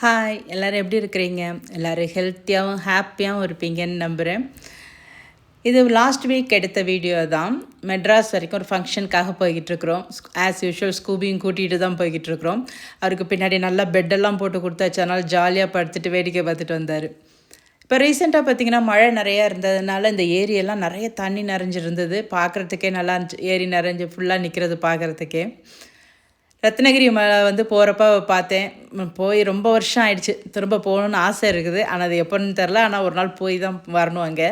Hi எல்லோரும் எப்படி இருக்கிறீங்க? எல்லோரும் ஹெல்த்தியாகவும் ஹாப்பியாகவும் இருப்பீங்கன்னு நம்புகிறேன் இது லாஸ்ட் வீக் எடுத்த வீடியோ தான். மெட்ராஸ் வரைக்கும் ஒரு ஃபங்க்ஷனுக்காக போய்கிட்டு இருக்கிறோம் ஆஸ் யூஷுவல் ஸ்கூபியும் கூட்டிகிட்டு தான் போய்கிட்டுருக்குறோம். அவருக்கு பின்னாடி நல்லா பெட்டெல்லாம் போட்டு கொடுத்தாச்சு. அதனால் ஜாலியாக படுத்துட்டு வேடிக்கை பார்த்துட்டு வந்தார். இப்போ ரீசெண்டாக பார்த்திங்கன்னா மழை நிறையா இருந்ததுனால இந்த ஏரியெல்லாம் நிறைய தண்ணி நிறைஞ்சிருந்தது. பார்க்குறதுக்கே நல்லா இருந்துச்சு. ஏரி நிறைஞ்சு ஃபுல்லாக நிற்கிறது பார்க்குறதுக்கே ரத்னகிரி மலை வந்து போகிறப்ப பார்த்தேன். போய் ரொம்ப வருஷம் ஆயிடுச்சு. திரும்ப போகணுன்னு ஆசை இருக்குது. ஆனால் அது எப்போன்னு தெரில ஆனால் ஒரு நாள் போய் தான் வரணும் அங்கே.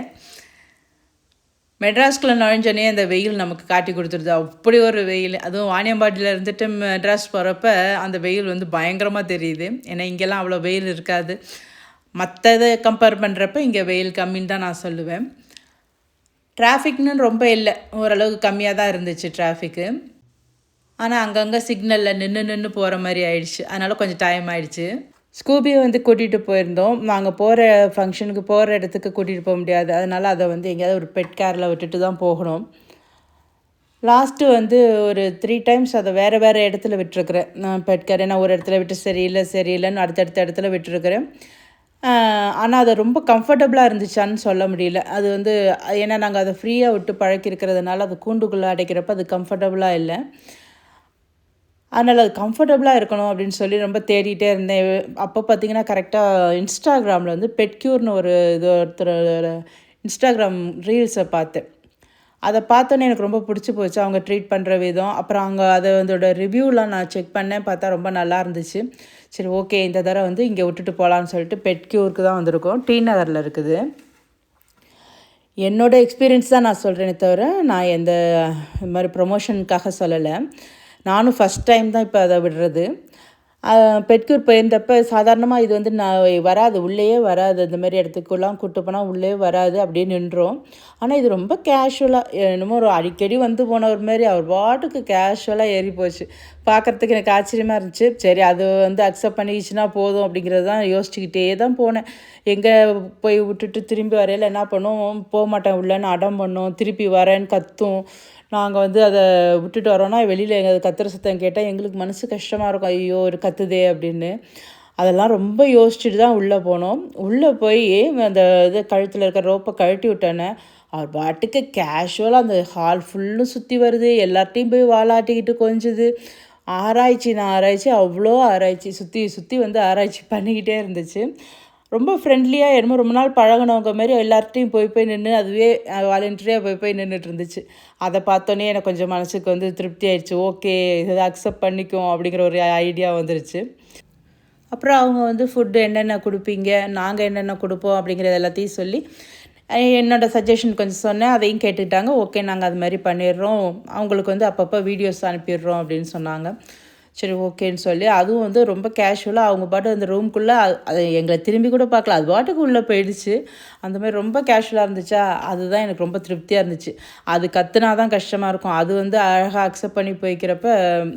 மெட்ராஸ்குள்ளே நுழைஞ்சோடனே அந்த வெயில் நமக்கு காட்டி கொடுத்துருது. அப்படி ஒரு வெயில். அதுவும் வாணியம்பாட்டியில் இருந்துட்டு மெட்ராஸ் போகிறப்ப அந்த வெயில் வந்து பயங்கரமாக தெரியுது. ஏன்னா இங்கெல்லாம் அவ்வளோ வெயில் இருக்காது. மற்றதை கம்பேர் பண்ணுறப்ப இங்கே வெயில் கம்மின்னு தான் நான் சொல்லுவேன். டிராஃபிக்னு ரொம்ப இல்லை. ஓரளவுக்கு கம்மியாக தான் இருந்துச்சு டிராஃபிக்கு ஆனால் அங்கங்கே சிக்னலில் நின்று நின்று போகிற மாதிரி ஆயிடுச்சு. அதனால் கொஞ்சம் டைம் ஆயிடுச்சு. ஸ்கூபியை வந்து கூட்டிகிட்டு போயிருந்தோம். நாங்கள் போகிற ஃபங்க்ஷனுக்கு போகிற இடத்துக்கு கூட்டிகிட்டு போக முடியாது. அதனால் அதை வந்து எங்கேயாவது ஒரு பெட் கேரில் விட்டுட்டு தான் போகணும். லாஸ்ட்டு வந்து ஒரு த்ரீ டைம்ஸ் அதை வேறு வேறு இடத்துல விட்டுருக்குறேன். நான் பெட் கேர் நான் ஒரு இடத்துல விட்டு சரியில்லை சரியில்லைன்னு அடுத்தடுத்த இடத்துல விட்டுருக்குறேன். ஆனால் அது ரொம்ப கம்ஃபர்டபுளாக இருந்துச்சான்னு சொல்ல முடியல. அது வந்து ஏன்னா நாங்கள் அதை ஃப்ரீயாக விட்டு பழக்கிருக்கிறதுனால அது கூண்டுக்குள்ளே அடைக்கிறப்ப அது கம்ஃபர்டபுளாக இல்லை. அதனால் அது கம்ஃபர்டபுளாக இருக்கணும் அப்படின்னு சொல்லி ரொம்ப தேடிட்டே இருந்தேன். அப்போ பார்த்தீங்கன்னா கரெக்டாக இன்ஸ்டாகிராமில் வந்து பெட்க்யூர்னு ஒரு இது ஒருத்தர் இன்ஸ்டாகிராம் ரீல்ஸை பார்த்தேன். அதை பார்த்தோன்னே எனக்கு ரொம்ப பிடிச்சி போச்சு. அவங்க ட்ரீட் பண்ணுற விதம் அப்புறம் அவங்க அதை அதோட ரிவ்யூலாம் நான் செக் பண்ணேன். பார்த்தா ரொம்ப நல்லா இருந்துச்சு. சரி ஓகே இந்த தடவை வந்து இங்கே விட்டுட்டு போகலான்னு சொல்லிட்டு பெட்க்யூருக்கு தான் வந்திருக்கோம். டி நகரில் இருக்குது. என்னோட எக்ஸ்பீரியன்ஸ் தான் நான் சொல்கிறேனே தவிர நான் எந்த இது மாதிரி ப்ரொமோஷனுக்காக சொல்லலை. நானும் ஃபஸ்ட் டைம் தான் இப்போ அதை விடுறது. பெட்கூர் போயிருந்தப்ப சாதாரணமாக இது வந்து நான் வராது உள்ளேயே வராது. இந்த மாதிரி இடத்துக்குலாம் கூட்டு போனால் உள்ளே வராது அப்படியே நின்றோம். ஆனால் இது ரொம்ப கேஷுவலாக என்னமோ ஒரு அடிக்கடி வந்து போன ஒரு மாதிரி அவர் பாட்டுக்கு கேஷுவலாக ஏறி போச்சு. பார்க்குறதுக்கு எனக்கு ஆச்சரியமாக இருந்துச்சு. சரி அது வந்து அக்செப்ட் பண்ணிக்கிச்சுன்னா போதும் அப்படிங்கிறது தான் யோசிச்சுக்கிட்டே தான் போனேன். எங்கே போய் விட்டுட்டு திரும்பி வரையில என்ன பண்ணுவோம்? போக மாட்டேன் உள்ளேன்னு அடம் பண்ணும். திருப்பி வரேன்னு கத்தும். நாங்கள் வந்து அதை விட்டுட்டு வரோன்னா வெளியில் எங்கள் கத்துற சத்தம் கேட்டால் எங்களுக்கு மனசு கஷ்டமாக இருக்கும். ஐயோ ஒரு கத்துதே அப்படின்னு. அதெல்லாம் ரொம்ப யோசிச்சுட்டு தான் உள்ளே போனோம். உள்ளே போய் அந்த இது கழுத்தில் இருக்கிற ரோப்பை கழட்டி விட்டோன்னே அவர் பாட்டுக்கு கேஷுவலாக அந்த ஹால் ஃபுல்லும் சுற்றி வருது. எல்லார்ட்டையும் போய் வாலாட்டிக்கிட்டு கொஞ்சுது. ஆராய்ச்சி நான் ஆராய்ச்சி அவ்வளோ ஆராய்ச்சி. சுற்றி சுற்றி வந்து ஆராய்ச்சி பண்ணிக்கிட்டே இருந்துச்சு. ரொம்ப ஃப்ரெண்ட்லியாக என்னமோ ரொம்ப நாள் பழகினவங்க மாரி எல்லார்ட்டையும் போய் போய் நின்று அதுவே வாலண்டியராக போய் போய் நின்றுட்டு இருந்துச்சு அதை பார்த்தோன்னே எனக்கு கொஞ்சம் மனசுக்கு வந்து திருப்தி ஆயிடுச்சு. ஓகே இதை அக்செப்ட் பண்ணிக்கும் அப்படிங்கிற ஒரு ஐடியா வந்துருச்சு. அப்புறம் அவங்க வந்து ஃபுட்டு என்னென்ன கொடுப்பீங்க நாங்கள் என்னென்ன கொடுப்போம் அப்படிங்கிறது எல்லாத்தையும் சொல்லி என்னோட சஜஷன் கொஞ்சம் சொன்னேன். அதையும் கேட்டுக்கிட்டாங்க. ஓகே நாங்கள் அது மாதிரி பண்ணிடுறோம். அவங்களுக்கு வந்து அப்பப்போ வீடியோஸ் அனுப்பிடுறோம் அப்படின்னு சொன்னாங்க. சரி ஓகேன்னு சொல்லி அதுவும் வந்து ரொம்ப கேஷுவலாக அவங்க பாட்டு அந்த ரூம்குள்ளே அது எங்களை திரும்பி கூட பார்க்கல. அது பாட்டுக்கு உள்ளே போயிடுச்சு. அந்த மாதிரி ரொம்ப கேஷுவலாக இருந்துச்சா? அதுதான் எனக்கு ரொம்ப திருப்தியாக இருந்துச்சு. அது கத்துனா தான் கஷ்டமாக இருக்கும். அது வந்து அழகாக அக்செப்ட் பண்ணி போய்க்கிறப்ப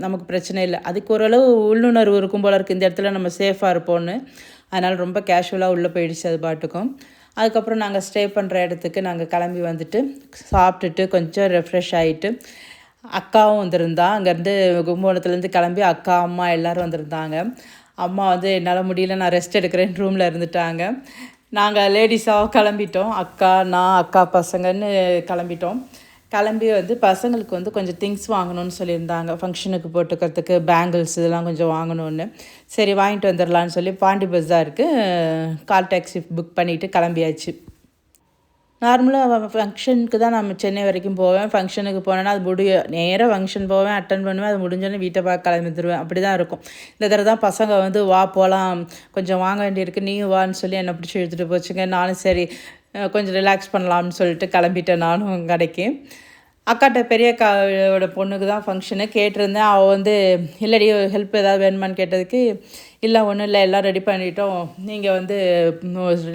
நமக்கு பிரச்சனை இல்லை. அதுக்கு ஓரளவு உள்ளுணர்வு இருக்கும் போல இருக்குது இந்த இடத்துல நம்ம சேஃபாக இருப்போம்னு. அதனால் ரொம்ப கேஷுவலாக உள்ளே போயிடுச்சு அது பாட்டுக்கும். அதுக்கப்புறம் நாங்கள் ஸ்டே பண்ணுற இடத்துக்கு நாங்கள் கிளம்பி வந்துட்டு சாப்பிட்டுட்டு கொஞ்சம் ரெஃப்ரெஷ் ஆகிட்டு அக்காவும் வந்திருந்தா. அங்கேருந்து கும்பகோணத்துலேருந்து கிளம்பி அக்கா அம்மா எல்லோரும் வந்திருந்தாங்க. அம்மா வந்து என்னால் முடியல நான் ரெஸ்ட் எடுக்கிறேன் ரூமில் இருந்துட்டாங்க. நாங்கள் லேடிஸாக கிளம்பிட்டோம். அக்கா நான் அக்கா பசங்கன்னு கிளம்பிட்டோம். கிளம்பி வந்து பசங்களுக்கு வந்து கொஞ்சம் திங்ஸ் வாங்கணும்னு சொல்லியிருந்தாங்க. ஃபங்க்ஷனுக்கு போட்டுக்கிறதுக்கு பேங்கிள்ஸ் இதெல்லாம் கொஞ்சம் வாங்கணும்னு. சரி வாங்கிட்டு வந்துடலான்னு சொல்லி பாண்டி பஜாருக்கு கால் டாக்ஸி புக் பண்ணிவிட்டு கிளம்பியாச்சு. நார்மலாக ஃபங்க்ஷனுக்கு தான் நம்ம சென்னை வரைக்கும் போவேன். ஃபங்க்ஷனுக்கு போனேன்னா அது முடிய நேராக ஃபங்க்ஷன் போவேன் அட்டன் பண்ணுவேன் அது முடிஞ்சோன்னே வீட்டை பார்க்க கிளம்பிடுவேன். அப்படி தான் இருக்கும். இந்த தடவை தான் பசங்க வந்து வா போகலாம் கொஞ்சம் வாங்க வேண்டியிருக்கு. நீயும் வான்னு சொல்லி என்னை பிடிச்சி எடுத்துகிட்டு போச்சுங்க. நானும் சரி கொஞ்சம் ரிலாக்ஸ் பண்ணலாம்னு சொல்லிட்டு கிளம்பிட்டேன் நானும் கடைக்கு. அக்காட்ட பெரிய அக்காவோட பொண்ணுக்கு தான் ஃபங்க்ஷனு கேட்டிருந்தேன். அவள் வந்து இல்லடி ஹெல்ப் ஏதாவது வேணுமான்னு கேட்டதுக்கு இல்லை ஒன்றும் இல்லை எல்லாம் ரெடி பண்ணிட்டோம். நீங்கள் வந்து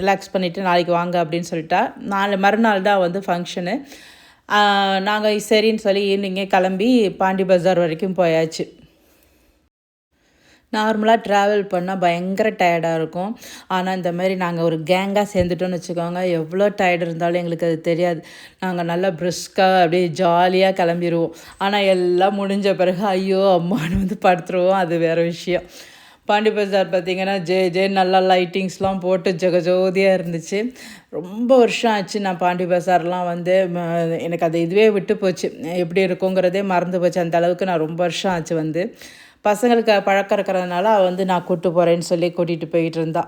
ரிலாக்ஸ் பண்ணிவிட்டு நாளைக்கு வாங்க அப்படின்னு சொல்லிட்டா. நாலு மறுநாள் தான் வந்து ஃபங்க்ஷனு நாங்கள் சரின்னு சொல்லி ஈவினிங்கே கிளம்பி பாண்டி பஜார் வரைக்கும் போயாச்சு. நார்மலாக ட்ராவல் பண்ணால் பயங்கர டயர்டாக இருக்கும். ஆனால் இந்த மாதிரி நாங்கள் ஒரு கேங்காக சேர்ந்துட்டோம்னு வச்சுக்கோங்க எவ்வளோ டயர்டு இருந்தாலும் எங்களுக்கு அது தெரியாது. நாங்கள் நல்லா பிரிஸ்காக அப்படியே ஜாலியாக கிளம்பிடுவோம் ஆனால் எல்லாம் முடிஞ்ச பிறகு ஐயோ அம்மான்னு வந்து படுத்துருவோம். அது வேறு விஷயம். பாண்டி பஜார் பார்த்திங்கன்னா ஜே ஜே நல்லா லைட்டிங்ஸ்லாம் போட்டு ஜெகஜோதியாக இருந்துச்சு. ரொம்ப வருஷம் ஆச்சு நான் பாண்டி பஜார்லாம் வந்து எனக்கு அது இதுவே விட்டு போச்சு. எப்படி இருக்குங்கிறதே மறந்து போச்சு. அந்த அளவுக்கு நான் ரொம்ப வருஷம் ஆச்சு வந்து. பசங்களுக்கு பழக்கம் இருக்கிறதுனால வந்து நான் கூப்பிட்டு போகிறேன்னு சொல்லி கூட்டிகிட்டு போயிட்டு இருந்தா.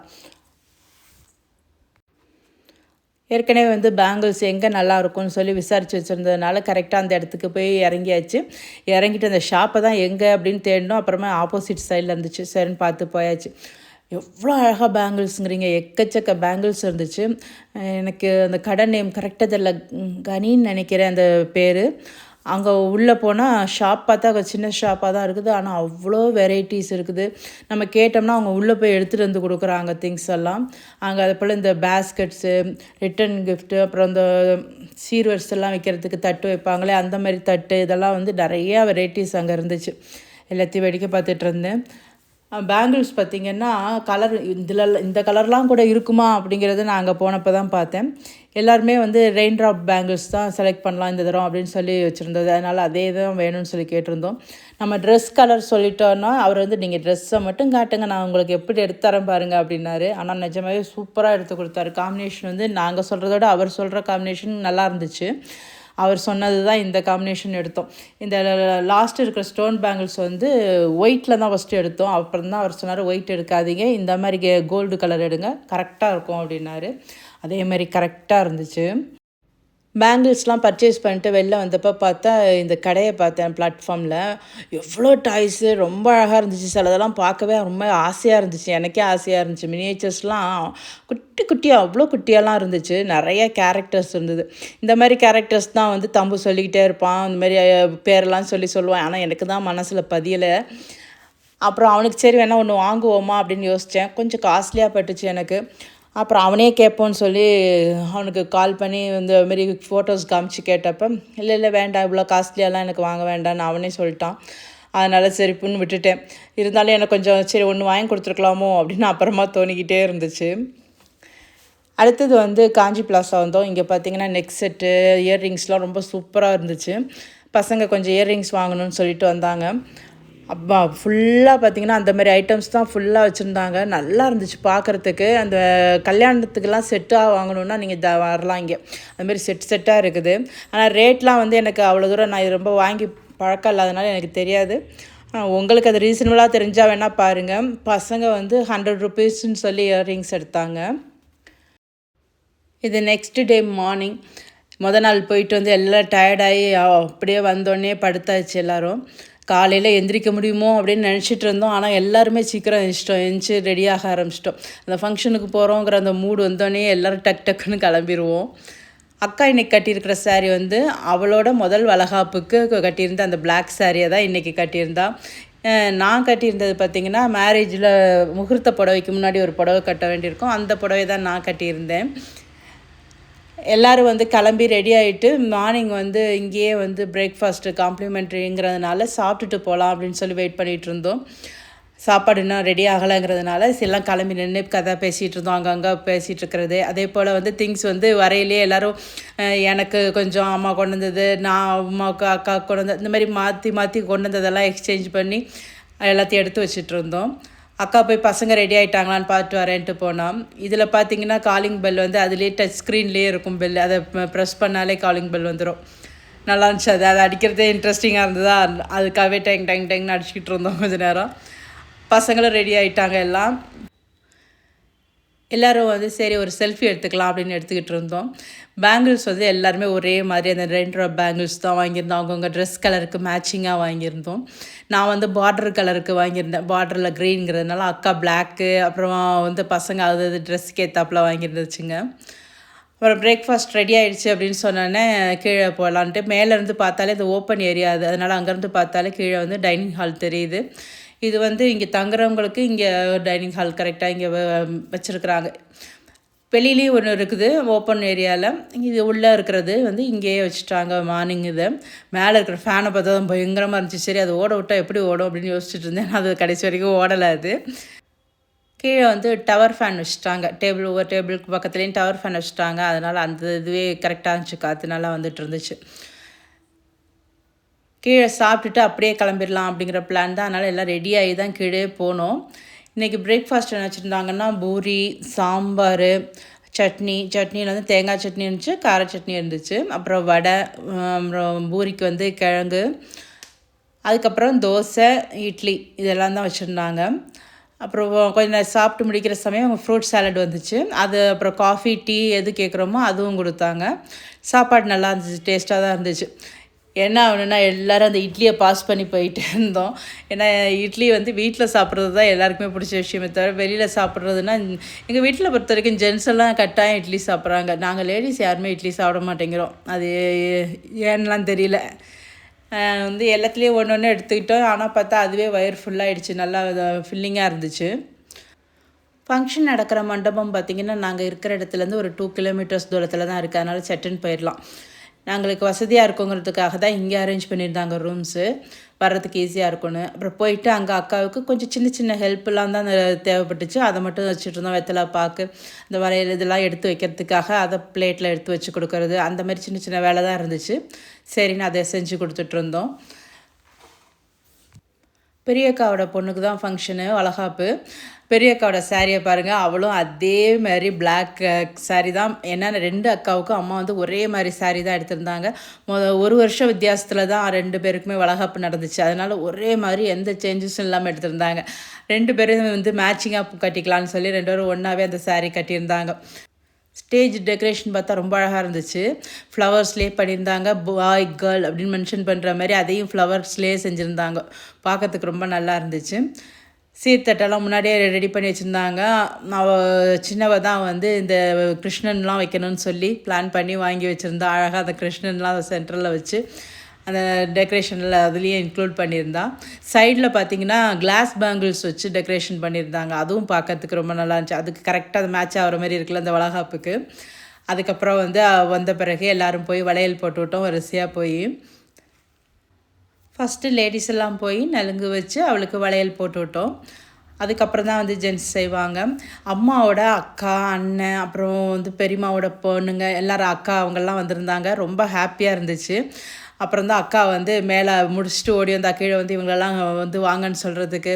ஏற்கனவே வந்து பேங்கிள்ஸ் எங்கே நல்லா இருக்கும்னு சொல்லி விசாரித்து வச்சுருந்ததுனால கரெக்டாக அந்த இடத்துக்கு போய் இறங்கியாச்சு. இறங்கிட்டு அந்த ஷாப்பை தான் எங்கே அப்படின்னு தேடினோம். அப்புறமா ஆப்போசிட் சைடில் இருந்துச்சு. சரின்னு பார்த்து போயாச்சு. எவ்வளோ அழகாக பேங்கிள்ஸுங்கிறீங்க எக்கச்சக்க பேங்கிள்ஸ் இருந்துச்சு. எனக்கு அந்த கடை நேம் கரெக்டாக தெரியல. கனின்னு நினைக்கிறேன் அந்த பேர். அங்கே உள்ளே போனால் ஷாப் பார்த்தா அங்கே சின்ன ஷாப்பாக தான் இருக்குது. ஆனால் அவ்வளோ வெரைட்டிஸ் இருக்குது. நம்ம கேட்டோம்னா அவங்க உள்ளே போய் எடுத்துகிட்டு வந்து கொடுக்குறாங்க திங்ஸ் எல்லாம். அங்கே அது போல் இந்த பேஸ்கெட்ஸு ரிட்டன் கிஃப்ட்டு அப்புறம் இந்த சீர்வர்ஸ் எல்லாம் வைக்கிறதுக்கு தட்டு வைப்பாங்களே அந்த மாதிரி தட்டு இதெல்லாம் வந்து நிறையா வெரைட்டிஸ் அங்கே இருந்துச்சு. எல்லாத்தையும் வேடிக்கை பார்த்துட்டு இருந்தேன். பேங்கிள்ஸ் பார்த்திங்கன்னா கலர் இதில் இந்த கலர்லாம் கூட இருக்குமா அப்படிங்கிறத நான் அங்கே போனப்போ தான் பார்த்தேன். எல்லாருமே வந்து ரெயின் ட்ராப் பேங்கிள்ஸ் தான் செலக்ட் பண்ணலாம் இந்த தரம் அப்படின்னு சொல்லி வச்சுருந்தது. அதனால் அதே தான் வேணும்னு சொல்லி கேட்டிருந்தோம். நம்ம ட்ரெஸ் கலர் சொல்லிட்டோன்னா அவர் வந்து நீங்கள் ட்ரெஸ்ஸை மட்டும் காட்டுங்க. நான் உங்களுக்கு எப்படி எடுத்து தரேன் பாருங்கள் அப்படின்னாரு. ஆனால் நிஜமாவே சூப்பராக எடுத்து கொடுத்தாரு. காம்பினேஷன் வந்து நாங்கள் சொல்கிறத விட அவர் சொல்கிற காம்பினேஷன் நல்லா இருந்துச்சு. அவர் சொன்னது தான் இந்த காம்பினேஷன் எடுத்தோம். இந்த லாஸ்ட் இருக்கிற ஸ்டோன் பேங்கிள்ஸ் வந்து ஒயிட்டில் தான் ஃபஸ்ட்டு எடுத்தோம். அப்புறம் தான் அவர் சொன்னார் ஒயிட் எடுக்காதீங்க. இந்த மாதிரி கோல்டு கலர் எடுங்க. கரெக்டாக இருக்கும் அப்படின்னாரு. அதே மாதிரி கரெக்டாக இருந்துச்சு. பேங்கிள்ஸ்லாம் பர்ச்சேஸ் பண்ணிட்டு வெளில வந்தப்போ பார்த்தா இந்த கடையை பார்த்தேன் பிளாட்ஃபார்மில் எவ்வளோ டாய்ஸு ரொம்ப அழகாக இருந்துச்சு சிலதெல்லாம் பார்க்கவே ரொம்ப ஆசையாக இருந்துச்சு. எனக்கே ஆசையாக இருந்துச்சு. மினியேச்சர்ஸ்லாம் குட்டி குட்டியாக அவ்வளோ குட்டியெல்லாம் இருந்துச்சு. நிறைய கேரக்டர்ஸ் இருந்தது. இந்த மாதிரி கேரக்டர்ஸ் தான் வந்து தம்பு சொல்லிக்கிட்டே இருப்பான். இந்த மாதிரி பேரெல்லாம் சொல்லி சொல்லுவான். ஆனால் எனக்கு தான் மனசில் பதியலை. அப்புறம் அவனுக்கு சரி வேணால் ஒன்று வாங்குவோமா அப்படின்னு யோசித்தேன் கொஞ்சம் காஸ்ட்லியாக பட்டுச்சு எனக்கு. அப்புறம் அவனே கேட்போன்னு சொல்லி அவனுக்கு கால் பண்ணி இந்த மாரி ஃபோட்டோஸ் காமிச்சு கேட்டப்ப இல்லை இல்லை வேண்டாம் இவ்வளோ காஸ்ட்லியெல்லாம் எனக்கு வாங்க வேண்டாம்னு அவனே சொல்லிட்டான். அதனால் சரிப்புன்னு விட்டுட்டேன். இருந்தாலும் எனக்கு கொஞ்சம் சரி ஒன்று வாங்கி கொடுத்துருக்கலாமோ? அப்படின்னு அப்புறமா தோணிக்கிட்டே இருந்துச்சு. அடுத்தது வந்து காஞ்சி பிளாஸா வந்தோம். இங்கே பார்த்தீங்கன்னா நெக் செட்டு இயர்ரிங்ஸ்லாம் ரொம்ப சூப்பராக இருந்துச்சு. பசங்க கொஞ்சம் இயர்ரிங்ஸ் வாங்கணும்னு சொல்லிட்டு வந்தாங்க. அப்பா ஃபுல்லாக பார்த்திங்கன்னா அந்த மாதிரி ஐட்டம்ஸ் தான் ஃபுல்லாக வச்சுருந்தாங்க. நல்லா இருந்துச்சு பார்க்குறதுக்கு அந்த கல்யாணத்துக்கெல்லாம் செட்டாக வாங்கணுன்னா நீங்கள் த வரலாம் இங்கே. அதுமாரி செட் செட்டாக இருக்குது. ஆனால் ரேட்லாம் வந்து எனக்கு அவ்வளோ தூரம் நான் இது ரொம்ப வாங்கி பழக்கம் இல்லாதனால எனக்கு தெரியாது. உங்களுக்கு அது ரீசனபுளாக தெரிஞ்சால் வேணால் பாருங்கள் பசங்க வந்து ஹண்ட்ரட் ருபீஸ்ன்னு சொல்லி இயர்ரிங்ஸ் எடுத்தாங்க. இது நெக்ஸ்ட் டே மார்னிங் முத நாள் போயிட்டு வந்து எல்லாம் டயர்டாகி அப்படியே வந்தோடனே படுத்தாச்சு எல்லோரும். காலையில் எந்திரிக்க முடியுமோ அப்படின்னு நினச்சிட்டு இருந்தோம். ஆனால் எல்லாருமே சீக்கிரம் எழுந்திரிச்சிட்டோம் எழுந்துச்சி ரெடியாக ஆரம்பிச்சிட்டோம். அந்த ஃபங்க்ஷனுக்கு போகிறோங்கிற அந்த மூடு வந்தோடனே எல்லோரும் டக் டக்குன்னு கிளம்பிடுவோம் அக்கா இன்னைக்கு கட்டியிருக்கிற சாரீ வந்து அவளோட முதல் வளகாப்புக்கு கட்டியிருந்த அந்த பிளாக் சாரியை தான் இன்றைக்கி கட்டியிருந்தா. நான் கட்டியிருந்தது பார்த்திங்கன்னா மேரேஜில் முகூர்த்த புடவைக்கு முன்னாடி ஒரு புடவை கட்ட வேண்டியிருக்கும். அந்த புடவை தான் நான் கட்டியிருந்தேன். எல்லாரும் வந்து கிளம்பி ரெடி ஆகிட்டு மார்னிங் வந்து இங்கேயே வந்து பிரேக்ஃபாஸ்ட்டு காம்ப்ளிமெண்ட்ரிங்கிறதுனால சாப்பிட்டுட்டு போகலாம் அப்படின்னு சொல்லி வெயிட் பண்ணிகிட்டு இருந்தோம். சாப்பாடு இன்னும் ரெடி ஆகலைங்கிறதுனால எல்லாம் கிளம்பி நின்று கதை பேசிகிட்டு இருந்தோம். அங்கங்கே பேசிகிட்டு இருக்கிறது. அதே போல் வந்து திங்ஸ் வந்து வரையிலே எல்லோரும் எனக்கு கொஞ்சம் அம்மா கொண்டு வந்தது நான் அம்மாவுக்கு அக்கா கொண்டு வந்தது இந்த மாதிரி மாற்றி மாற்றி கொண்டு வந்ததெல்லாம் எக்ஸ்சேஞ்ச் பண்ணி எல்லாத்தையும் எடுத்து வச்சிட்டு இருந்தோம். அக்கா போய் பசங்க ரெடி ஆகிட்டாங்களான்னு பார்த்துட்டு வரேன்ட்டு போனோம் இதில் பார்த்தீங்கன்னா காலிங் பெல் வந்து அதுலேயே டச் ஸ்க்ரீன்லேயே இருக்கும் பெல் அதை ப்ரெஸ் பண்ணாலே காலிங் பெல் வந்துடும் நல்லா இருந்துச்சு அது. அதை அடிக்கிறதே இன்ட்ரெஸ்டிங்காக இருந்ததா? அதுக்காகவே டேங் டேங் டேங்னு அடிச்சுக்கிட்டு இருந்தோம் கொஞ்சம் நேரம். பசங்களும் ரெடி ஆகிட்டாங்க எல்லாம். எல்லோரும் வந்து சரி ஒரு செல்ஃபி எடுத்துக்கலாம் அப்படின்னு எடுத்துக்கிட்டு இருந்தோம். பேங்கிள்ஸ் வந்து எல்லாருமே ஒரே மாதிரி அந்த ரெண்டு ரூபா பேங்கிள்ஸ் தான் வாங்கியிருந்தோம். அவங்கவுங்க ட்ரெஸ் கலருக்கு மேட்சிங்காக வாங்கியிருந்தோம். நான் வந்து பார்டர் கலருக்கு வாங்கியிருந்தேன். பார்டரில் க்ரீனுங்கிறதுனால அக்கா பிளாக்கு அப்புறமா வந்து பசங்க அது அது ட்ரெஸ்ஸுக்கு ஏற்றாப்பில் வாங்கியிருந்துச்சுங்க. அப்புறம் பிரேக்ஃபாஸ்ட் ரெடி ஆகிடுச்சு அப்படின்னு சொன்னோன்னே கீழே போகலான்ட்டு மேலேருந்து பார்த்தாலே இது ஓப்பன் ஏரியா அது. அதனால் அங்கேருந்து பார்த்தாலே கீழே வந்து டைனிங் ஹால் தெரியுது. இது வந்து இங்கே தங்குறவங்களுக்கு இங்கே டைனிங் ஹால் கரெக்டாக இங்கே வச்சுருக்குறாங்க. வெளியிலேயும் ஒன்று இருக்குது ஓப்பன் ஏரியாவில் இது உள்ளே இருக்கிறது வந்து இங்கேயே வச்சுட்டாங்க மார்னிங் இதை. மேலே இருக்கிற ஃபேனை பார்த்தா பயங்கரமாக இருந்துச்சு. சரி அது ஓட விட்டால் எப்படி ஓடும் அப்படின்னு யோசிச்சுட்டு இருந்தேன். அது கடைசி வரைக்கும் ஓடலை அது. கீழே வந்து டவர் ஃபேன் வச்சுட்டாங்க. டேபிள் ஒவ்வொரு டேபிளுக்கு பக்கத்துலேயும் டவர் ஃபேன் வச்சுட்டாங்க. அதனால் அந்த இதுவே கரெக்டாக இருந்துச்சு. காற்று நல்லா வந்துட்டு இருந்துச்சு. கீழே சாப்பிட்டுட்டு அப்படியே கிளம்பிடலாம் அப்படிங்கிற பிளான் தான். அதனால் எல்லாம் ரெடி ஆகி தான் கீழே போனோம். இன்றைக்கி பிரேக்ஃபாஸ்ட் என்ன வச்சுருந்தாங்கன்னா பூரி சாம்பார் சட்னி. சட்னியில் வந்து தேங்காய் சட்னி இருந்துச்சு கார சட்னி இருந்துச்சு. அப்புறம் வடை அப்புறம் பூரிக்கு வந்து கிழங்கு அதுக்கப்புறம் தோசை இட்லி இதெல்லாம் தான் வச்சுருந்தாங்க. அப்புறம் கொஞ்ச நேரம் சாப்பிட்டு முடிக்கிற சமயம் அவங்க ஃப்ரூட் சாலட் வந்துச்சு. அது அப்புறம் காஃபி டீ எது கேட்குறோமோ அதுவும் கொடுத்தாங்க. சாப்பாடு நல்லா இருந்துச்சு டேஸ்ட்டாக தான் இருந்துச்சு. என்ன ஆகணுன்னா எல்லோரும் அந்த இட்லியை பாஸ் பண்ணி போயிட்டு இருந்தோம். ஏன்னா இட்லி வந்து வீட்டில் சாப்பிட்றது தான் எல்லாருக்குமே பிடிச்ச விஷயமே தவிர வெளியில் சாப்பிட்றதுனா எங்கள் வீட்டில் பொறுத்த வரைக்கும் ஜென்ஸ் எல்லாம் கட்டாயம் இட்லி சாப்பிட்றாங்க. நாங்கள் லேடிஸ் யாருமே இட்லி சாப்பிட மாட்டேங்கிறோம். அது ஏன்னெலாம் தெரியல. வந்து எல்லாத்துலேயும் ஒன்று ஒன்று எடுத்துக்கிட்டோம். ஆனால் பார்த்தா அதுவே வயிறு ஃபுல்லாகிடுச்சு நல்லா ஃபில்லிங்காக இருந்துச்சு. ஃபங்க்ஷன் நடக்கிற மண்டபம் பார்த்திங்கன்னா நாங்கள் இருக்கிற இடத்துலேருந்து ஒரு டூ கிலோமீட்டர்ஸ் தூரத்தில் தான் இருக்குது அதனால் சட்டுன்னு போயிடலாம். நாங்களுக்கு வசதியாக இருக்குங்கிறதுக்காக தான் இங்கே அரேஞ்ச் பண்ணியிருந்தாங்க ரூம்ஸு வர்றதுக்கு ஈஸியாக இருக்கும்னு. அப்புறம் போயிட்டு அங்கே அக்காவுக்கு கொஞ்சம் சின்ன சின்ன ஹெல்ப்லாம் தான் தேவைப்பட்டுச்சு. அதை மட்டும் வச்சுட்டு இருந்தோம். வெத்தலை பாக்கு இந்த வரையில் இதெல்லாம் எடுத்து வைக்கிறதுக்காக அதை பிளேட்டில் எடுத்து வச்சு கொடுக்கறது அந்த மாதிரி சின்ன சின்ன வேலை தான் இருந்துச்சு. சரின்னு அதை செஞ்சு கொடுத்துட்ருந்தோம் பெரியக்காவோட பொண்ணுக்கு தான் ஃபங்க்ஷனு வளகாப்பு. பெரியக்காவோட சாரியை பாருங்கள் அவளும் அதே மாதிரி பிளாக் சாரி தான். என்னென்ன ரெண்டு அக்காவுக்கும் அம்மா வந்து ஒரே மாதிரி சாரி தான் எடுத்திருந்தாங்க. மொத ஒரு வருஷம் வித்தியாசத்தில் தான் ரெண்டு பேருக்குமே வளகாப்பு நடந்துச்சு. அதனால் ஒரே மாதிரி எந்த சேஞ்சஸும் இல்லாமல் எடுத்திருந்தாங்க. ரெண்டு பேரும் வந்து மேட்சிங்காக கட்டிக்கலான்னு சொல்லி ரெண்டு பேரும் ஒன்றாவே அந்த சாரீ கட்டியிருந்தாங்க. ஸ்டேஜ் டெக்கரேஷன் பார்த்தா ரொம்ப அழகாக இருந்துச்சு. ஃப்ளவர்ஸ்லேயே பண்ணியிருந்தாங்க. பாய் கேர்ள் அப்படின்னு மென்ஷன் பண்ணுற மாதிரி அதையும் ஃப்ளவர்ஸ்லேயே செஞ்சுருந்தாங்க. பார்க்கறதுக்கு ரொம்ப நல்லா இருந்துச்சு. சீர்தட்டெல்லாம் முன்னாடியே ரெடி பண்ணி வச்சுருந்தாங்க. அவ சின்னவ தான் வந்து இந்த கிருஷ்ணன்லாம் வைக்கணும்னு சொல்லி பிளான் பண்ணி வாங்கி வச்சுருந்தா. அழகாக அந்த கிருஷ்ணன்லாம் சென்டரில் வச்சு அந்த டெக்கரேஷனில் அதுலேயே இன்க்ளூட் பண்ணியிருந்தான் சைடில் பார்த்தீங்கன்னா கிளாஸ் பேங்கிள்ஸ் வச்சு டெக்கரேஷன் பண்ணியிருந்தாங்க. அதுவும் பார்க்கறதுக்கு ரொம்ப நல்லா இருந்துச்சு. அதுக்கு கரெக்டாக அது மேட்ச் ஆகிற மாதிரி இருக்குல்ல அந்த வளகாப்புக்கு. அதுக்கப்புறம் வந்து வந்த பிறகு எல்லோரும் போய் வளையல் போட்டுவிட்டோம் வரிசையாக போய். ஃபஸ்ட்டு லேடிஸ் எல்லாம் போய் நலுங்கு வச்சு அவளுக்கு வளையல் போட்டு விட்டோம். அதுக்கப்புறம் தான் வந்து ஜென்ஸ் செய்வாங்க. அம்மாவோட அக்கா அண்ணன் அப்புறம் வந்து பெரியம்மாவோட பொண்ணுங்க எல்லாரும் அக்கா அவங்கெல்லாம் வந்திருந்தாங்க. ரொம்ப ஹாப்பியாக இருந்துச்சு. அப்புறம் தான் அக்கா வந்து மேலே முடிச்சுட்டு ஓடி வந்தா கீழே வந்து இவங்களெல்லாம் வந்து வாங்கன்னு சொல்கிறதுக்கு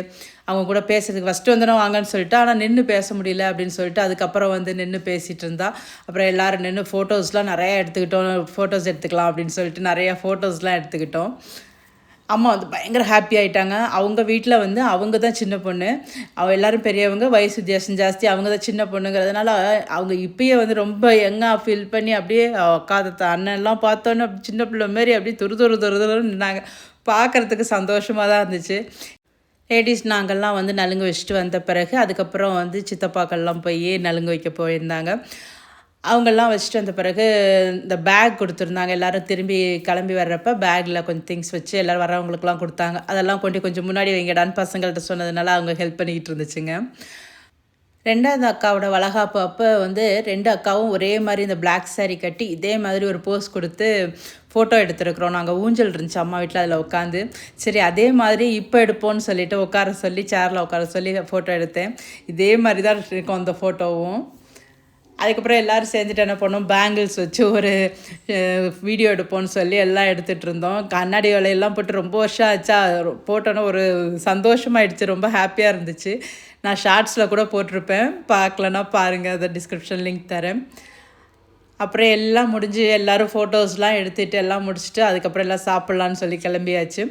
அவங்க கூட பேசுறதுக்கு ஃபஸ்ட்டு வந்தோம் வாங்கன்னு சொல்லிட்டு ஆனால் நின்று பேச முடியல அப்படின்னு சொல்லிட்டு அதுக்கப்புறம் வந்து நின்று பேசிகிட்டு இருந்தா. அப்புறம் எல்லோரும் நின்று ஃபோட்டோஸ்லாம் நிறையா எடுத்துக்கிட்டோம். ஃபோட்டோஸ் எடுத்துக்கலாம் அப்படின்னு சொல்லிட்டு நிறையா ஃபோட்டோஸ்லாம் எடுத்துக்கிட்டோம். அம்மா வந்து பயங்கர ஹாப்பி ஆகிட்டாங்க அவங்க வீட்டில் வந்து அவங்க தான் சின்ன பொண்ணு. அவள் எல்லோரும் பெரியவங்க வயசு வித்தியாசம் ஜாஸ்தி அவங்க தான் சின்ன பொண்ணுங்கிறதுனால அவங்க இப்பயே வந்து ரொம்ப யங்காக ஃபீல் பண்ணி அப்படியே உட்காத அண்ணன்லாம் பார்த்தோன்னே சின்ன பிள்ளை மாரி அப்படியே துரு துரு துரு துருன்னு நின்னாங்க. பார்க்குறதுக்கு சந்தோஷமாக தான் இருந்துச்சு. லேடிஸ் நாங்கள்லாம் வந்து நலுங்கு வச்சுட்டு வந்த பிறகு அதுக்கப்புறம் வந்து சித்தப்பாக்கள்லாம் போய் நலுங்கு வைக்க போயிருந்தாங்க. அவங்கெல்லாம் வச்சுட்டு வந்த பிறகு இந்த பேக் கொடுத்துருந்தாங்க. எல்லோரும் திரும்பி கிளம்பி வர்றப்ப பேக்கில் கொஞ்சம் திங்ஸ் வச்சு எல்லோரும் வரவங்களுக்குலாம் கொடுத்தாங்க. அதெல்லாம் கொண்டு கொஞ்சம் முன்னாடி வைங்கடான்னு பசங்கள்கிட்ட சொன்னதுனால அவங்க ஹெல்ப் பண்ணிக்கிட்டு இருந்துச்சுங்க. ரெண்டாவது அக்காவோட வளகாப்பு அப்போ வந்து ரெண்டு அக்காவும் ஒரே மாதிரி இந்த பிளாக் சாரீ கட்டி இதே மாதிரி ஒரு போஸ் கொடுத்து ஃபோட்டோ எடுத்துருக்குறோம். நாங்கள் ஊஞ்சல் இருந்துச்சு. அம்மா வீட்டில் அதில் உட்காந்து சரி அதே மாதிரி இப்போ எடுப்போம்னு சொல்லிவிட்டு உட்கார சொல்லி சேரில் உட்கார சொல்லி ஃபோட்டோ எடுத்தேன். இதே மாதிரி தான் இருக்கும் அந்த ஃபோட்டோவும் அதுக்கப்புறம் எல்லோரும் சேர்ந்துட்டு என்ன பண்ணோம்? பேங்கிள்ஸ் வச்சு ஒரு வீடியோ எடுப்போம்னு சொல்லி எல்லாம் எடுத்துகிட்டு இருந்தோம். கண்ணாடி வலையெல்லாம் போட்டு ரொம்ப வருஷம் ஆச்சா? போட்டோன்னே ஒரு சந்தோஷமாயிடுச்சு. ரொம்ப ஹாப்பியாக இருந்துச்சு. நான் ஷார்ட்ஸில் கூட போட்டிருப்பேன். பார்க்கலன்னா பாருங்கள் அதை டிஸ்கிரிப்ஷன் லிங்க் தரேன். அப்புறம் எல்லாம் முடிஞ்சு எல்லோரும் ஃபோட்டோஸ்லாம் எடுத்துகிட்டு எல்லாம் முடிச்சுட்டு அதுக்கப்புறம் எல்லாம் சாப்பிட்லான்னு சொல்லி கிளம்பியாச்சு.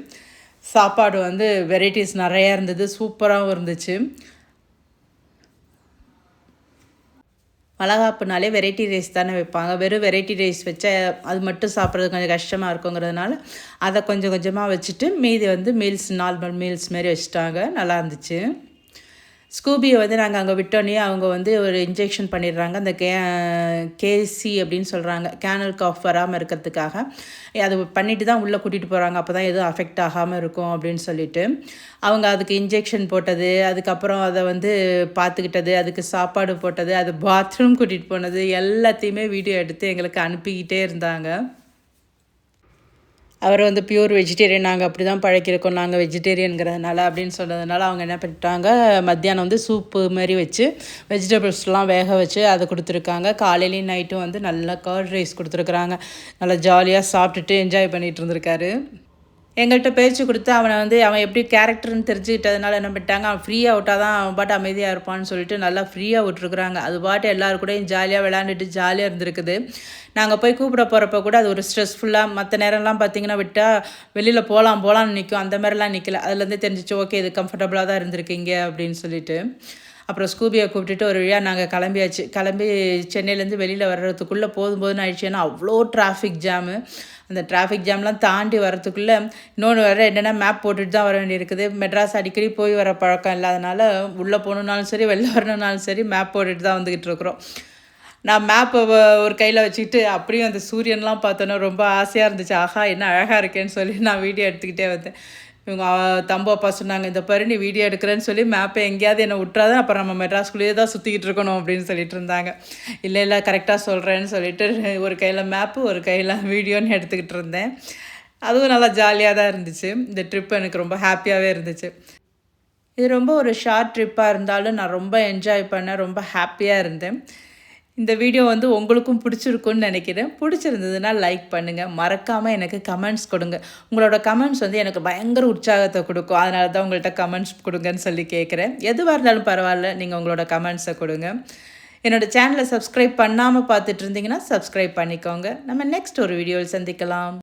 சாப்பாடு வந்து வெரைட்டிஸ் நிறையா இருந்தது. சூப்பராகவும் இருந்துச்சு. மிளகாப்புனாலே வெரைட்டி ரைஸ் தானே வைப்பாங்க. வெறும் வெரைட்டி ரைஸ் வச்சா அது மட்டும் சாப்பிட்றது கொஞ்சம் கஷ்டமாக இருக்குங்கிறதுனால அதை கொஞ்சம் கொஞ்சமாக வச்சுட்டு மீதி வந்து மீல்ஸ் நார்மல் மீல்ஸ் மாரி வச்சுட்டாங்க. நல்லா இருந்துச்சு. ஸ்கூபியை வந்து நாங்கள் அங்கே விட்டோன்னே அவங்க வந்து ஒரு இன்ஜெக்ஷன் பண்ணிடுறாங்க. அந்த கே கேசி அப்படின்னு சொல்கிறாங்க கேனல் காஃப் வராமல் இருக்கிறதுக்காக. அது பண்ணிட்டு தான் உள்ளே கூட்டிகிட்டு போகிறாங்க அப்போ தான் எதுவும் அஃபெக்ட் ஆகாமல் இருக்கும் அப்படின்னு சொல்லிட்டு. அவங்க அதுக்கு இன்ஜெக்ஷன் போட்டது அதுக்கப்புறம் அதை வந்து பார்த்துக்கிட்டது அதுக்கு சாப்பாடு போட்டது அது பாத்ரூம் கூட்டிகிட்டு போனது எல்லாத்தையுமே வீடியோ எடுத்து எங்களுக்கு அனுப்பிக்கிட்டே இருந்தாங்க. அவர் வந்து பியூர் வெஜிடேரியன் நாங்கள் அப்படி தான் பழக்கிருக்கோம் நாங்கள் வெஜிடேரியனுங்கிறதுனால அப்படின்னு சொன்னதுனால அவங்க என்ன பண்ணிட்டாங்க மத்தியானம் வந்து சூப்பு மாதிரி வச்சு வெஜிடபிள்ஸ்லாம் வேக வச்சு அதை கொடுத்துருக்காங்க. காலையிலையும் நைட்டும் வந்து நல்லா கர்ட் ரைஸ் கொடுத்துருக்குறாங்க. நல்லா ஜாலியாக சாப்பிட்டுட்டு என்ஜாய் பண்ணிகிட்டு இருந்திருக்காரு. எங்கள்கிட்ட பேச்சு கொடுத்து அவனை வந்து அவன் எப்படி கேரக்டர்னு தெரிஞ்சுக்கிட்டதுனால என்ன பண்ணிட்டாங்க? அவன் ஃப்ரீயாக விட்டால் தான் அவன் பாட்டு அமைதியாக இருப்பான்னு சொல்லிட்டு நல்லா ஃப்ரீயாக விட்டுருக்குறாங்க. அது பாட்டு எல்லாருக்கூடையும் ஜாலியாக விளாண்டுட்டு ஜாலியாக இருந்திருக்குது. நாங்கள் போய் கூப்பிட போகிறப்ப கூட அது ஒரு ஸ்ட்ரெஸ்ஃபுல்லாக மற்ற நேரம்லாம் பார்த்தீங்கன்னா விட்டால் வெளியில் போகலாம் போகலான்னு நிற்கும் அந்த மாதிரிலாம் நிற்கல அதுலேருந்தே தெரிஞ்சிச்சு ஓகே இது கம்ஃபர்டபுளாக தான் இருந்திருக்கீங்க அப்படின்னு சொல்லிட்டு. அப்புறம் ஸ்கூபியை கூப்பிட்டுட்டு ஒரு வழியாக நாங்கள் கிளம்பியாச்சு. கிளம்பி சென்னையிலேருந்து வெளியில் வர்றதுக்குள்ளே போதும் போதுன்னு ஆயிடுச்சுன்னா அவ்வளோ டிராஃபிக் ஜாமு அந்த டிராஃபிக் ஜாம்லாம் தாண்டி வரத்துக்குள்ளே இன்னொன்று வர என்னென்னா மேப் போட்டுட்டு தான் வர வேண்டியிருக்குது. மெட்ராஸ் அடிக்கடி போய் வர பழக்கம் இல்லாதனால உள்ளே போகணுன்னாலும் சரி வெளில வரணுன்னாலும் சரி மேப் போட்டுட்டு தான் வந்துக்கிட்டு இருக்கிறோம். நான் மேப்பை ஒரு கையில் வச்சுக்கிட்டு அப்படியும் அந்த சூரியன்லாம் பார்த்தோன்னா ரொம்ப ஆசையாக இருந்துச்சு. ஆஹா என்ன அழகாக இருக்கேன்னு சொல்லி நான் வீடியோ எடுத்துக்கிட்டே வந்தேன். இவங்க தம்பு அப்பா சொன்னாங்க இந்த பாரு நீ வீடியோ எடுக்கிறேன்னு சொல்லி மேப்பை எங்கேயாவது என்னை விட்றாதான் அப்புறம் நம்ம மெட்ராஸ்குள்ளேயே தான் சுற்றிக்கிட்டு இருக்கணும் அப்படின்னு சொல்லிட்டு இருந்தாங்க. இல்லை இல்லை கரெக்டாக சொல்கிறேன்னு சொல்லிட்டு ஒரு கையில் மேப்பு ஒரு கையில் வீடியோன்னு எடுத்துக்கிட்டு இருந்தேன். அதுவும் நல்லா ஜாலியாக தான் இருந்துச்சு. இந்த ட்ரிப் எனக்கு ரொம்ப ஹாப்பியாகவே இருந்துச்சு. இது ரொம்ப ஒரு ஷார்ட் ட்ரிப்பாக இருந்தாலும் நான் ரொம்ப என்ஜாய் பண்ணேன் ரொம்ப ஹாப்பியாக இருந்தேன். இந்த வீடியோ வந்து உங்களுக்கும் பிடிச்சிருக்குன்னு நினைக்கிறேன். பிடிச்சிருந்ததுன்னா லைக் பண்ணுங்கள் மறக்காமல் எனக்கு கமெண்ட்ஸ் கொடுங்க. உங்களோட கமெண்ட்ஸ் வந்து எனக்கு பயங்கர உற்சாகத்தை கொடுக்கும். அதனால தான் உங்கள்கிட்ட கமெண்ட்ஸ் கொடுங்கன்னு சொல்லி கேட்குறேன் எதுவாக இருந்தாலும் பரவாயில்ல. நீங்கள் உங்களோட கமெண்ட்ஸை கொடுங்க. என்னோடய சேனலை சப்ஸ்கிரைப் பண்ணாமல் பார்த்துட்டு இருந்தீங்கன்னா சப்ஸ்கிரைப் பண்ணிக்கோங்க. நம்ம நெக்ஸ்ட் ஒரு வீடியோவில் சந்திக்கலாம்.